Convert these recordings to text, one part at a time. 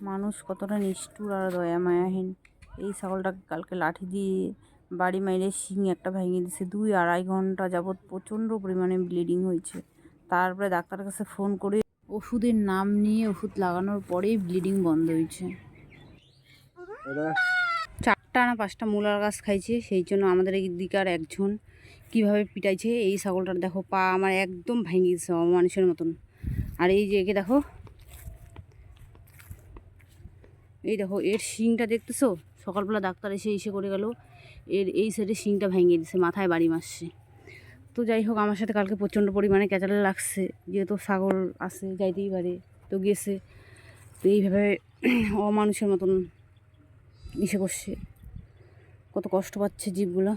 মানুষ কতটা নিষ্ঠুর আর দয়া মায়াহীন এই ছাগলটাকে কালকে লাঠি দিয়ে বাড়ি মাইরে শিং একটা ভেঙে দিছে দুই আড়াই ঘণ্টা যাবৎ প্রচণ্ড পরিমাণে ব্লিডিং হয়েছে। তারপরে ডাক্তারের কাছে ফোন করে ওষুধের নাম নিয়ে ওষুধ লাগানোর পরেই ব্লিডিং বন্ধ হয়েছে। চারটা না পাঁচটা মূলার গাছ খাইছে, সেই জন্য আমাদের দিকার একজন কীভাবে পিটাইছে, এই ছাগলটার দেখো পা আমার একদম ভেঙে গেছে মানুষের মতন। আর এই যে একে দেখো এই দেখো, এর শিংটা দেখতেছো? সকালবেলা ডাক্তার এসে এসে করে গেল। এর এই সাইডে শিংটা ভেঙে দিছে, মাথায় বাড়ি মারছে। তো যাই হোক, আমার সাথে কালকে প্রচণ্ড পরিমাণে ক্যাচালে লাগছে। যেহেতু ছাগল আছে, যাইতেই পারে, তো গেছে তো এইভাবে অমানুষের মতন ইসে করছে কত কষ্ট পাচ্ছে জীবগুলো।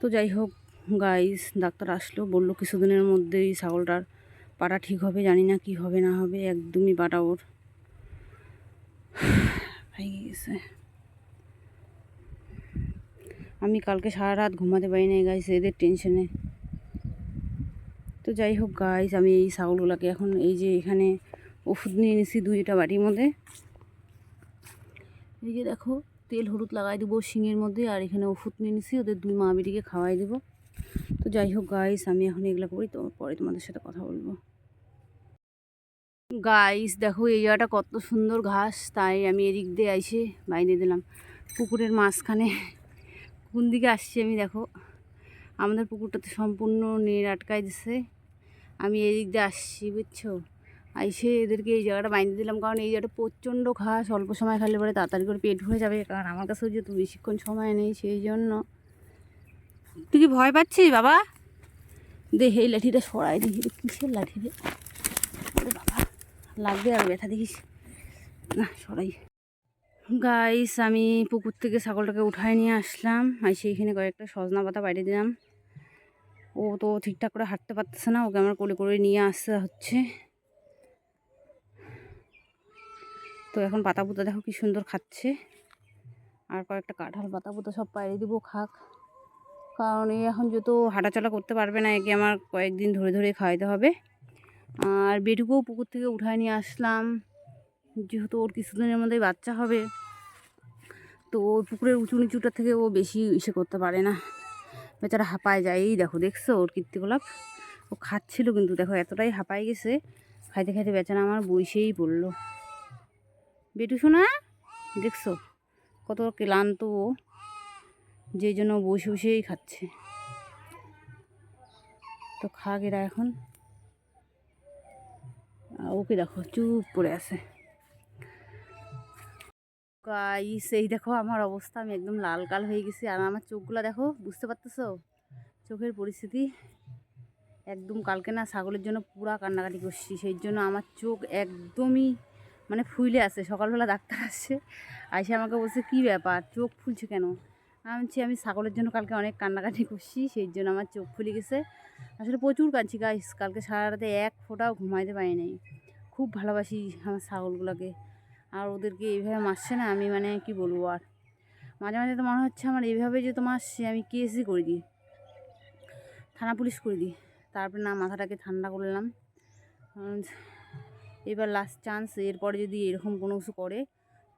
তো যাই হোক গাইস ডাক্তার আসলো, বলল কিছুদিনের মধ্যেই ছাগলটার পাটা ঠিক হবে, জানি না কি হবে, না হবে, একদমই পাটা ওর। গেছে আমি কালকে সারা রাত ঘুমাতে পারি নাই গাইস এদের টেনশনে তো যাই হোক গাইস আমি এই ছাগলগুলোকে এখন এই যে এখানে ওষুধ নিয়ে নিছি দুইটা বাটির মধ্যে। এই যে দেখো, তেল হলুদ লাগাই দেবো শিঙের মধ্যে আর এখানে ওষুধ নিয়ে নিছি ওদের দুই মা বেটিকে খাওয়াই দেবো। তো যাই হোক গাইস আমি এখন এগুলো করি, তো পরে তোমাদের সাথে কথা বলব। গাইস দেখো এই জায়গাটা কত সুন্দর ঘাস। তাই আমি এদিক দিয়ে আইসে বাইরে দিলাম। পুকুরের মাঝখানে কোন দিকে আসছি আমি দেখো? আমাদের পুকুরটাতে সম্পূর্ণ নেট আটকাই দিছে। আমি এদিক দিয়ে আসছি, বুঝছ? আইসে এদেরকে এই জায়গাটা বাইন্ধে দিলাম। কারণ এই জায়গাটা প্রচণ্ড ঘাস। অল্প সময় খাইলে পরে তাড়াতাড়ি করে পেট ভরে যাবে। কারণ আমার কাছেও যেহেতু বেশিক্ষণ সময় নেই, সেই জন্য। তুই কি ভয় পাচ্ছিস, বাবা? দেখ এই লাঠিটা সরাই এটা কিসের লাঠি রে? বাবা। লাগবে আর ব্যথা দেখিস। না, সরাই। গাইস আমি পুকুর থেকে ছাগলটাকে উঠায় নিয়ে আসলাম। আর সেইখানে কয়েকটা সজনা পাতা বাইরে দিলাম। ও তো ঠিকঠাক করে হাঁটতে পারতেছে না, ওকে আমার কোলে করে নিয়ে আসতে হচ্ছে। তো এখন পাতা পুতা দেখো কি সুন্দর খাচ্ছে। আর কয়েকটা কাঁঠাল পাতা পুতা সব পাইরে দিব, খাক। কারণ এই এখন যেহেতু হাঁটাচলা করতে পারবে না, একে আমার কয়েকদিন ধরে ধরে খাওয়াইতে হবে। আর বেটুকেও পুকুর থেকে উঠায় নিয়ে আসলাম। যেহেতু ওর কিছুদিনের মধ্যেই বাচ্চা হবে, তো ওই পুকুরের উঁচু নিচুটা থেকে ও বেশি ইসে করতে পারে না। বেচারা হাঁপায় যায়। এই দেখো, দেখছ ওর কীর্তিগোলাপ ও খাচ্ছিল কিন্তু, দেখো এতটাই হাঁপায় গেছে, খাইতে খাইতে বেচারা আমার বইসেই পড়ল। বেটু শোনা দেখছ কত ক্লান্ত ও, যেই জন্য বসে বসেই খাচ্ছে। তো খাক এরা এখন। ওকে দেখো, চুপ পড়ে আছে। গাইস এই দেখো আমার অবস্থা, আমি একদম লাল কাল হয়ে গেছি। আর আমার চোখগুলো দেখো, বুঝতে পারতেছো? চোখের পরিস্থিতি একদম কালকে না ছাগলের জন্য পুরা কান্নাকাটি করছি। সেই জন্য আমার চোখ একদমই মানে ফুইলে আছে। সকালবেলা ডাক্তার আসছে, আইসে আমাকে বলছে, কী ব্যাপার? চোখ ফুলছে কেন? আমি আমি ছাগলের জন্য কালকে অনেক কান্নাকাটি করছি, সেই জন্য আমার চোখ ফুলে গেছে। আসলে প্রচুর কাঁদছি গাইস কালকে সারা রাতে এক ফোঁটাও ঘুমাইতে পারি নাই খুব ভালোবাসি আমার ছাগলগুলোকে। আর ওদেরকে এইভাবে মারছে না, আমি মানে কি বলব আর? মাঝে মাঝে তো মনে হচ্ছে আমার এইভাবে যে তোমার সে আমি কেসই করে দিই। থানা পুলিশ করে দিই। তারপরে না, মাথাটাকে ঠান্ডা করলাম এবার লাস্ট চান্স এরপরে যদি এরকম কোনো কিছু করে,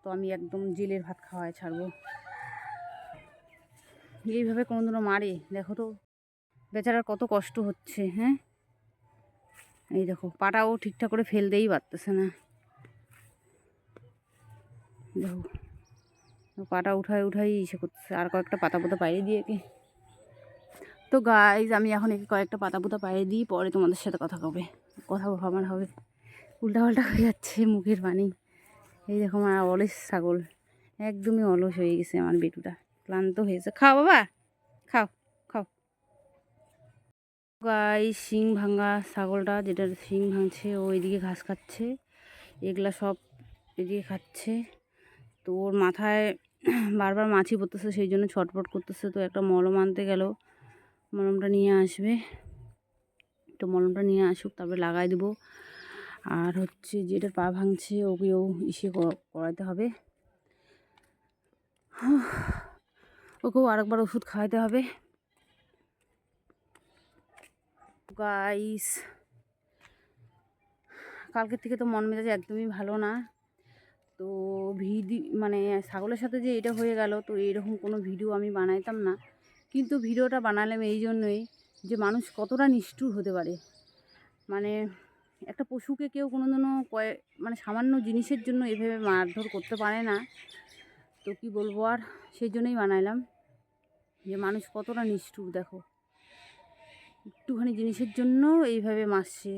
তো আমি একদম জেলের ভাত খাওয়ায় ছাড়বো। এইভাবে কোনো দিনও মারে, দেখো তো। বেচারার কত কষ্ট হচ্ছে হ্যাঁ? এই দেখো, পাটাও ঠিকঠাক করে ফেলতেই পারতেছে না। দেখো, পাটা উঠায় উঠাই ইসে করতেছে, আর কয়েকটা পাতা পোতা পাইয়ে দিয়ে কি তো গাইজ আমি এখন একে কয়েকটা পাতা পোতা পাইয়ে দিই, পরে তোমাদের সাথে কথা হবে। কথা আমার হবে। উল্টাপাল্টা হয়ে যাচ্ছে মুখের পানি। এই দেখো আমার অলস ছাগল। একদমই অলস হয়ে গেছে আমার বেটুটা। ক্লান্ত হয়েছে খাও বাবা, খাও। গাই, শিং ভাঙা ছাগলটা যেটা শিং ভাঙছে, ও এদিকে ঘাস খাচ্ছে, এগুলা সব এদিকে খাচ্ছে। তো ওর মাথায় বারবার মাছি পড়তেছে, সেই জন্য ছটফট করতেছে। তো একটা মলম আনতে গেল, মলমটা নিয়ে আসবে। তো মলমটা নিয়ে আসুক, তারপরে লাগাই দেবো। আর হচ্ছে যেটা পা ভাঙছে, ওকেও ইসে করাতে হবে। ওকেও আরেকবার ওষুধ খাওয়াতে হবে। গাইস কালকের থেকে তো মন মেজাজ একদমই ভালো না। তো ভিডি মানে ছাগলের সাথে যে এটা হয়ে গেল, তো এইরকম কোনো ভিডিও আমি বানাইতাম না। কিন্তু ভিডিওটা বানালাম এই জন্যই যে মানুষ কতটা নিষ্ঠুর হতে পারে। মানে একটা পশুকে কেউ কোনো দিনও কয়ে মানে সামান্য জিনিসের জন্য এভাবে মারধর করতে পারে না। তো কি বলব আর, সেই জন্যই বানাইলাম। যে মানুষ কতটা নিষ্ঠুর, দেখো। একটুখানি জিনিসের জন্য এইভাবে মাসছে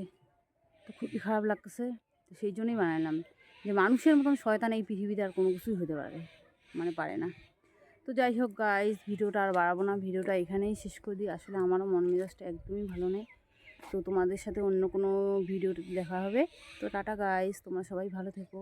তো খুবই খারাপ লাগতেছে। তো সেই জন্যই বানালাম। যে মানুষের মতন শয়তান এই পৃথিবীতে আর কোনো কিছুই হতে পারে মানে পারে না। তো যাই হোক গাইজ ভিডিওটা আর বাড়াবো না। ভিডিওটা এখানেই শেষ করে দিই। আসলে আমারও মন মেজাজটা একদমই ভালো নেই। তো তোমাদের সাথে অন্য কোনো ভিডিও দেখা হবে। তো টাটা গাইজ তোমরা সবাই ভালো থেকো।